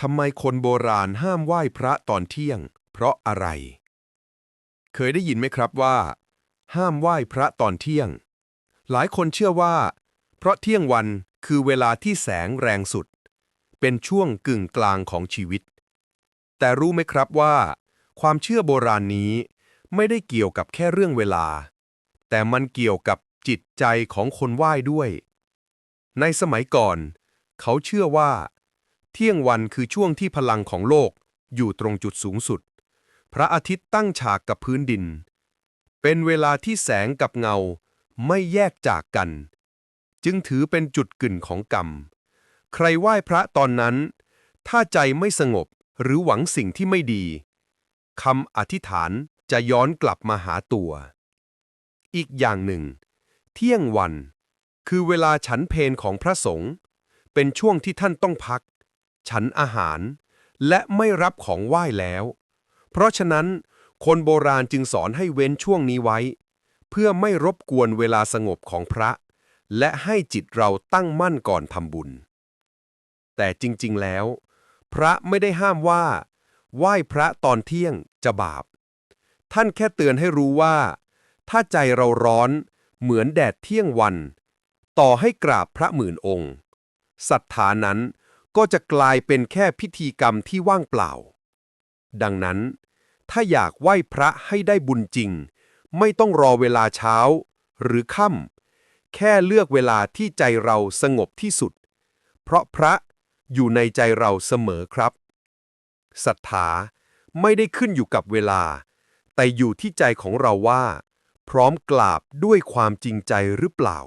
ทำไมคนโบราณห้ามไหว้พระตอนเที่ยง เพราะอะไร เคยได้ยินไหมครับว่า ห้ามไหว้พระตอนเที่ยง หลายคนเชื่อว่า เพราะเที่ยงวันคือเวลาที่แสงแรงสุด เป็นช่วงกึ่งกลางของชีวิต แต่รู้ไหมครับว่า ความเชื่อโบราณนี้ ไม่ได้เกี่ยวกับแค่เรื่องเวลา แต่มันเกี่ยวกับจิตใจของคนไหว้ด้วย ในสมัยก่อน เขาเชื่อว่า เที่ยงวันคือช่วงที่พลังของโลกอยู่ตรงจุดสูงสุด พระอาทิตย์ตั้งฉากกับพื้นดิน เป็นเวลาที่แสงกับเงาไม่แยกจากกัน จึงถือเป็นจุดกึ่นของกรรม ใครไหว้พระตอนนั้น ถ้าใจไม่สงบหรือหวังสิ่งที่ไม่ดีคำอธิษฐานจะย้อนกลับมาหาตัว อีกอย่างหนึ่ง เที่ยงวัน คือเวลาฉันเพนของพระสงฆ์เป็นช่วงที่ท่านต้องพัก ฉันอาหาร และไม่รับของไหว้แล้ว เพราะฉะนั้นคนโบราณจึงสอนให้เว้นช่วงนี้ไว้ เพื่อไม่รบกวนเวลาสงบของพระ และให้จิตเราตั้งมั่นก่อนทำบุญ แต่จริงๆแล้ว พระไม่ได้ห้ามว่า ไหว้พระตอนเที่ยงจะบาป ท่านแค่เตือนให้รู้ว่า ถ้าใจเราร้อนเหมือนแดดเที่ยงวัน ต่อให้กราบพระหมื่นองค์ศรัทธานั้น ก็จะกลายเป็นแค่พิธีกรรมที่ว่างเปล่า ดังนั้น ถ้าอยากไหว้พระให้ได้บุญจริง ไม่ต้องรอเวลาเช้า หรือค่ำแค่เลือกเวลาที่ใจเราสงบที่สุด เพราะพระอยู่ในใจเราเสมอครับศรัทธาไม่ได้ขึ้นอยู่กับเวลา แต่อยู่ที่ใจของเราว่า พร้อมกราบด้วยความจริงใจหรือเปล่า